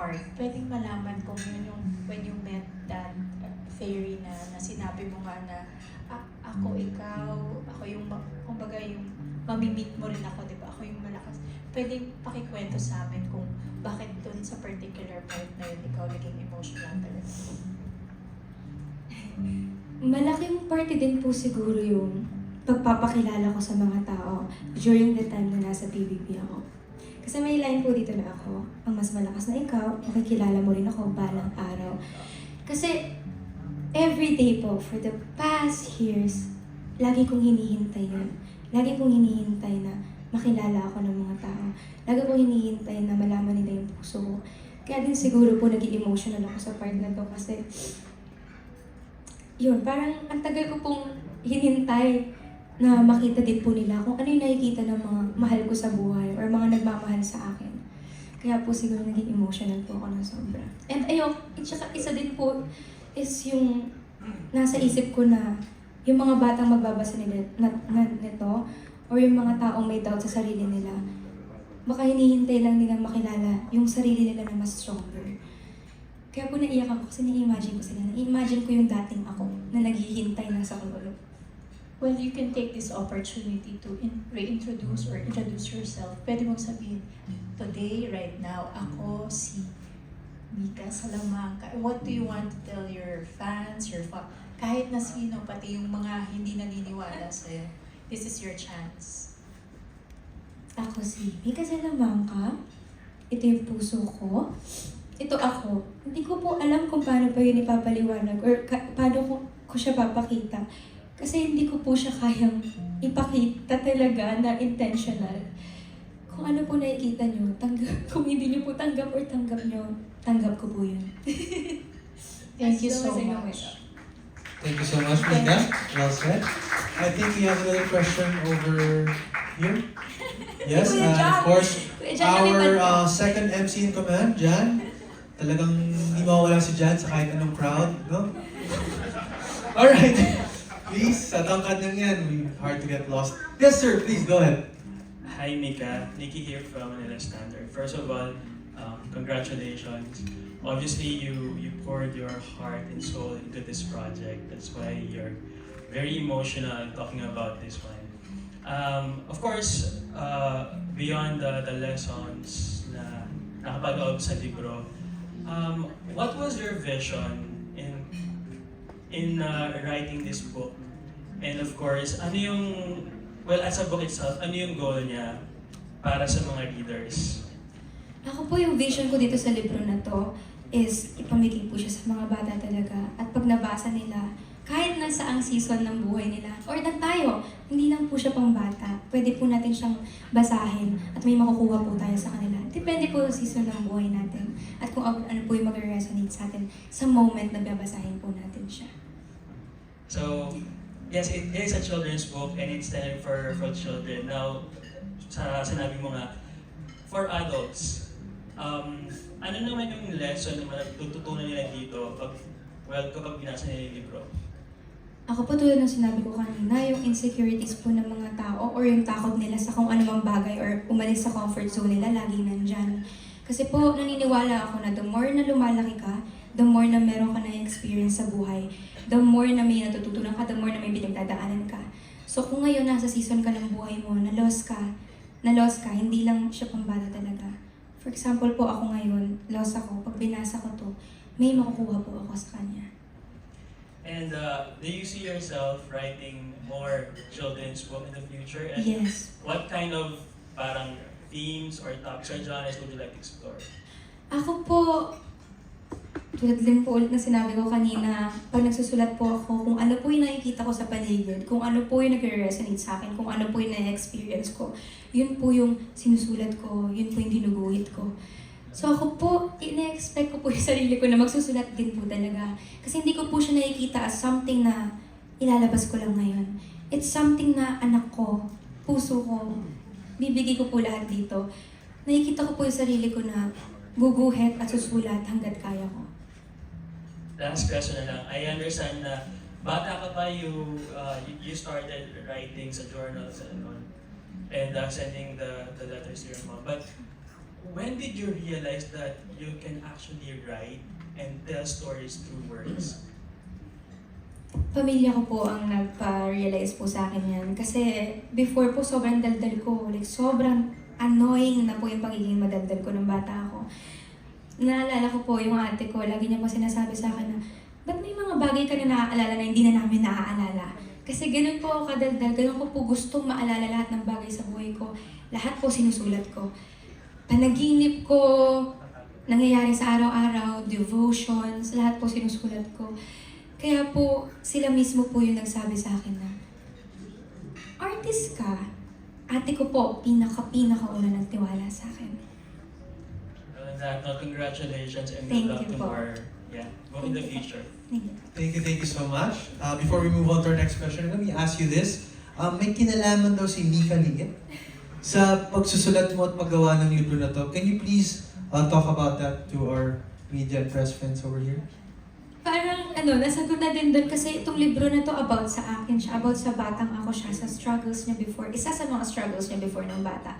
part, pwedeng malaman kung yun yung, when you met that fairy na, na sinabi mo nga na, "A- ako, ikaw, ako yung, kumbaga yung, mamimit mo rin ako, di ba? Ako yung malakas. Pwedeng pakikwento sa amin kung bakit dun sa particular part na yun, ikaw naging emotional talaga. Malaking parte din po siguro yung pagpapakilala ko sa mga tao during the time na nasa PBB ako. Kasi may line po dito na ako, ang mas malakas na ikaw, makikilala mo rin ako balang araw. Kasi every day po, for the past years, lagi kong hinihintay yun. Lagi kong hinihintay na makilala ako ng mga tao. Lagi kong hinihintay na malaman nila yung puso ko. Kaya din siguro po naging emotional ako sa part na to kasi yun, parang ang tagal ko pong hinintay na makita din po nila kung ano yung nakikita ng mga mahal ko sa buhay or mga nagmamahal sa akin. Kaya po siguro naging emotional po ako ng sobra. And ayun, at saka isa din po is yung nasa isip ko na yung mga batang magbabasa nila nito or yung mga taong may doubt sa sarili nila, baka hinihintay lang nilang makilala yung sarili nila na mas stronger. Kaya po naiyak ako kasi na-imagine ko sila. Na-imagine ko yung dating ako na naghihintay na sa kulolo. Well, you can take this opportunity to in- reintroduce or introduce yourself. Pwede mong sabihin, today, right now, ako si Mika Salamanca. What do you want to tell your fans, your fa- kahit na sino, pati yung mga hindi naniniwala sa'yo. This is your chance. Ako si Mika Salamanca. Ito yung puso ko. Ito ako. Hindi ko po alam kung paano pa yun ipapaliwanag or paano ko, ko siya papakita. Kasi hindi ko po siya kayang ipakita talaga na intentional. Kung ano po nakikita nyo, tanggap. Kung hindi nyo po tanggap or tanggap nyo, tanggap ko po yun. Thank you so much. Thank you so much, Mika. Well said. I think we have another question over here. Yes, and Jan. of course, our uh, second MC in command, Jan. Talagang hindi mawawala si Jan sa kahit anong crowd, no? Alright. Please, sa tangkad lang yan, we- hard to get lost. Yes, sir, please, go ahead. Hi Mika, Nikki here from Manila Standard. First of all, um, congratulations. Obviously, you you poured your heart and soul into this project. That's why you're very emotional talking about this one. Um, of course, uh, beyond the, the lessons na nakapag sa libro, um, what was your vision in in uh, writing this book? And of course, ano yung Well, as a book itself, ano yung goal niya para sa mga readers? Ako po yung vision ko dito sa libro na to is ipamigay po siya sa mga bata talaga. At pag nabasa nila, kahit na saang season ng buhay nila, or na tayo, hindi lang po siya pang bata. Pwede po natin siyang basahin at may makukuha po tayo sa kanila. Depende po yung season ng buhay natin at kung ano ano po yung mag-resonate sa atin sa moment na babasahin po natin siya. So, yes, it is a children's book and it's intended for, for children. Now, sa sinabi mo nga, for adults, um, ano naman yung lesson na matututunan nila dito pag, well, kapag binasa nila yung libro? Ako po tulad ng sinabi ko kanina, yung insecurities po ng mga tao or yung takot nila sa kung anumang bagay or umalis sa comfort zone nila, laging nandyan. Kasi po, naniniwala ako na the more na lumalaki ka, the more na meron ka na experience sa buhay, the more na may natututunan ka, the more na may pinagdadaanan ka. So kung ngayon nasa season ka ng buhay mo, na lost ka, na lost ka, hindi lang siya pambata talaga. For example po ako ngayon, lost ako, pag binasa ko to, may makukuha po ako sa kanya. And uh, do you see yourself writing more children's book in the future? And Yes. what kind of parang themes or topics or genres would you like to explore? Ako po, tulad din po ulit na sinabi ko kanina, pag nagsusulat po ako, kung ano po yung nakikita ko sa paligid, kung ano po yung nagre-resonate sa akin, kung ano po yung na-experience ko, yun po yung sinusulat ko, yun po yung ginuguhit ko. So ako po, ina-expect ko po yung sarili ko na magsusulat din po talaga. Kasi hindi ko po siya nakikita as something na ilalabas ko lang ngayon. It's something na anak ko, puso ko, bibigay ko po lahat dito. Nakikita ko po yung sarili ko na guguhit at susulat hanggat kaya ko. Last question na lang. I understand na bata ka pa, you, uh, you, started writing sa journals and on, and uh, sending the, the letters to your mom. But when did you realize that you can actually write and tell stories through words? Pamilya ko po ang nagpa-realize po sa akin yan. Kasi before po sobrang daldal ko. Like sobrang annoying na po yung pagiging madaldal ko ng bata ako. Naalala ko po yung ate ko, lagi niya po sinasabi sa akin na, ba't may mga bagay ka na naaalala na hindi na namin naaalala? Kasi ganun po ako kadaldal, ganun ko po gustong maalala lahat ng bagay sa buhay ko. Lahat po sinusulat ko. Panaginip ko, nangyayari sa araw-araw, devotions, lahat po sinusulat ko. Kaya po, sila mismo po yung nagsabi sa akin na, artist ka. Ate ko po, pinaka-pinaka-una nagtiwala sa akin. That note, congratulations and Thank good luck you to po. more, yeah, go in the future. Thank you. Thank you, thank you so much. Uh, before we move on to our next question, let me ask you this. Um, may kinalaman daw si Mika Lingit sa pagsusulat mo at paggawa ng libro na to. Can you please uh, talk about that to our media and press friends over here? Parang ano, nasagot na din doon kasi itong libro na to about sa akin siya, about sa batang ako siya, sa struggles niya before, isa sa mga struggles niya before ng bata.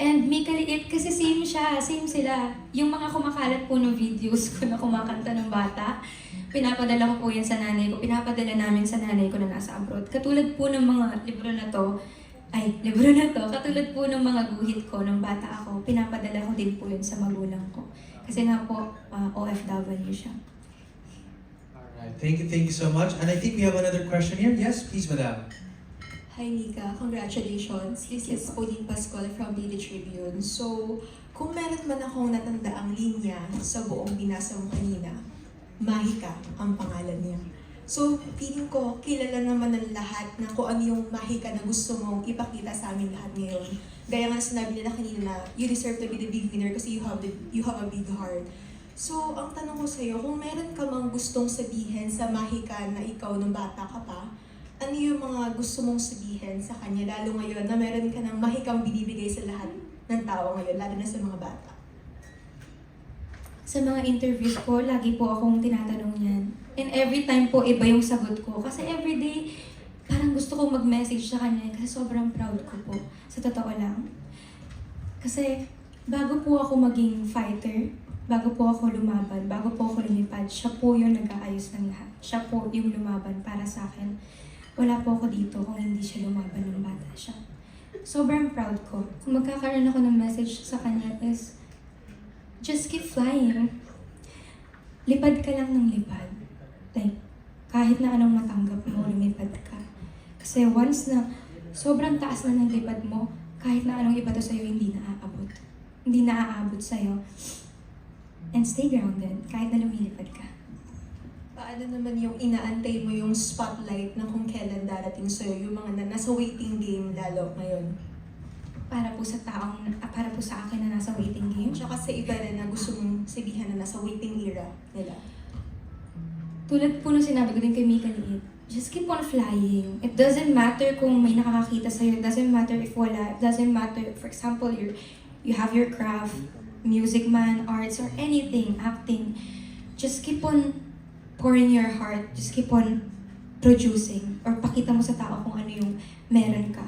And Mika Liit, kasi same siya, same sila. Yung mga kumakalat po ng videos ko na kumakanta ng bata, pinapadala ko po yan sa nanay ko, pinapadala namin sa nanay ko na nasa abroad. Katulad po ng mga libro na to, ay, libro na to, katulad po ng mga guhit ko ng bata ako, pinapadala ko din po yun sa magulang ko. Kasi nga po, ah, OFW siya. Alright, thank you, thank you so much. And I think we have another question here. Yes, please, madam. Hi Mika, congratulations. This is Pauline Pascual from Daily Tribune. So, kung meron man akong natandaang linya sa buong binasa mo kanina, Mahika ang pangalan niya. So, feeling ko, kilala naman ng lahat na kung ano yung mahika na gusto mong ipakita sa amin lahat ngayon. Gaya nga sinabi nila kanina na you deserve to be the big winner kasi you have, the, you have a big heart. So, ang tanong ko sa'yo, kung meron ka mang gustong sabihin sa mahika na ikaw nung bata ka pa, ano yung mga gusto mong sabihin sa kanya, lalo ngayon na meron ka ng mahikang binibigay sa lahat ng tao ngayon, lalo na sa mga bata? Sa mga interviews ko, lagi po akong tinatanong yan. And every time po, iba yung sagot ko. Kasi everyday, parang gusto kong mag-message sa kanya kasi sobrang proud ko po. Sa totoo lang. Kasi bago po ako maging fighter, bago po ako lumaban, bago po ako lumipad, siya po yung nag-aayos ng lahat. Siya po yung lumaban para sa akin. Wala po ako dito kung hindi siya lumaban ng bata siya. Sobrang proud ko. Kung magkakaroon ako ng message sa kanya is, just keep flying. Lipad ka lang ng lipad. Like, kahit na anong matanggap mo, lumipad ka. Kasi once na sobrang taas na ng lipad mo, kahit na anong iba to sa'yo, hindi na aabot. Hindi na aabot sa'yo. And stay grounded, kahit na lumilipad ka. Paano naman yung inaantay mo yung spotlight na kung kailan darating sa'yo, yung mga na nasa waiting game lalo ngayon? Para po sa taong, ah, para po sa akin na nasa waiting game. Tsaka sa iba rin na gusto mong sabihin na nasa waiting era nila. Tulad po nung sinabi ko din kay Mika Liit, just keep on flying. It doesn't matter kung may nakakakita sa'yo. It doesn't matter if wala. It doesn't matter, for example, you you have your craft, music man, arts, or anything, acting. Just keep on pouring your heart. Just keep on producing. Or pakita mo sa tao kung ano yung meron ka.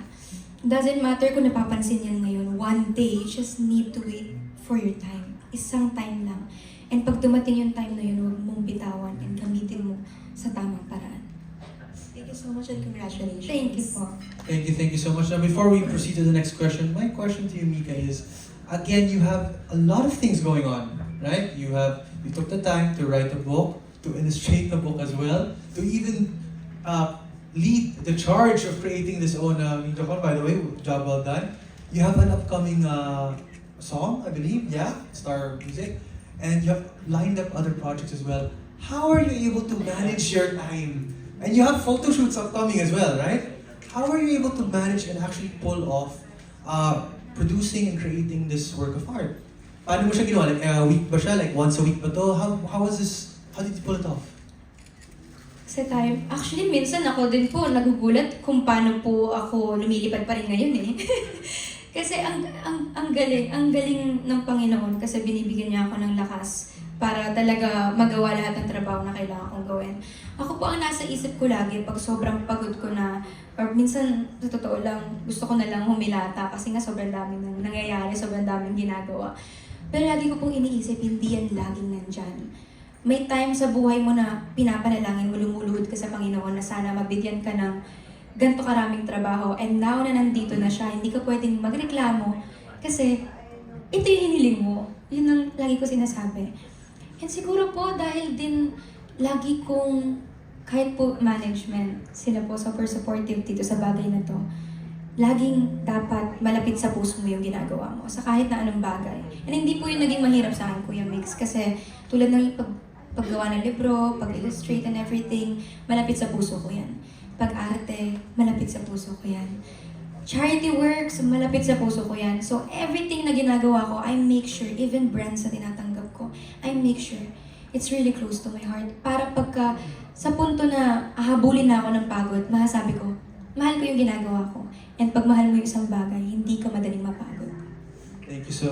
Doesn't matter kung napapansin yan ngayon. One day, you just need to wait for your time. Isang time lang. And pag dumating yung time na yun, huwag mong bitawan and gamitin mo sa tamang paraan. Thank you so much and congratulations. Thank you po. Thank you, thank you so much. Now, before we proceed to the next question, my question to you, Mika, is again, you have a lot of things going on, right? You have you took the time to write a book, to illustrate the book as well, to even uh, lead the charge of creating this own uh. By the way, job well done. You have an upcoming uh, song, I believe, yeah, Star Music, and you have lined up other projects as well. How are you able to manage your time? And you have photo shoots upcoming as well, right? How are you able to manage and actually pull off uh, producing and creating this work of art? Paano mo siya ginawa? Like, a week ba siya? Like, once a week ba to? How, how was this? How did you pull it off? Kasi tayo, actually minsan ako din po nagugulat kung paano po ako lumilipad pa rin ngayon eh. kasi ang, ang, ang galing, ang galing ng Panginoon kasi binibigyan niya ako ng lakas para talaga magawa lahat ng trabaho na kailangan kong gawin. Ako po ang nasa isip ko lagi pag sobrang pagod ko na or minsan sa totoo lang gusto ko na lang humilata kasi nga sobrang dami nang nangyayari, sobrang daming ginagawa. Pero lagi ko pong iniisip, hindi yan laging nandyan. May time sa buhay mo na pinapanalangin mo, lumuluhod ka sa Panginoon na sana mabigyan ka ng ganito karaming trabaho. And now na nandito na siya, hindi ka pwedeng magreklamo kasi ito yung hiniling mo. Yun ang lagi ko sinasabi. And siguro po dahil din lagi kong kahit po management, sila po super supportive dito sa bagay na to. Laging dapat malapit sa puso mo yung ginagawa mo sa kahit na anong bagay. And hindi po yun naging mahirap sa akin, Kuya Mix, kasi tulad ng pag, paggawa ng libro, pag-illustrate and everything, malapit sa puso ko yan. Pag-arte, malapit sa puso ko yan. Charity works, malapit sa puso ko yan. So everything na ginagawa ko, I make sure, even brands na tinatanggap ko, I make sure it's really close to my heart. Para pagka sa punto na ahabulin na ako ng pagod, masasabi ko, mahal ko yung ginagawa ko. And pag mahal mo yung isang bagay, hindi ka madaling mapagod. Thank you so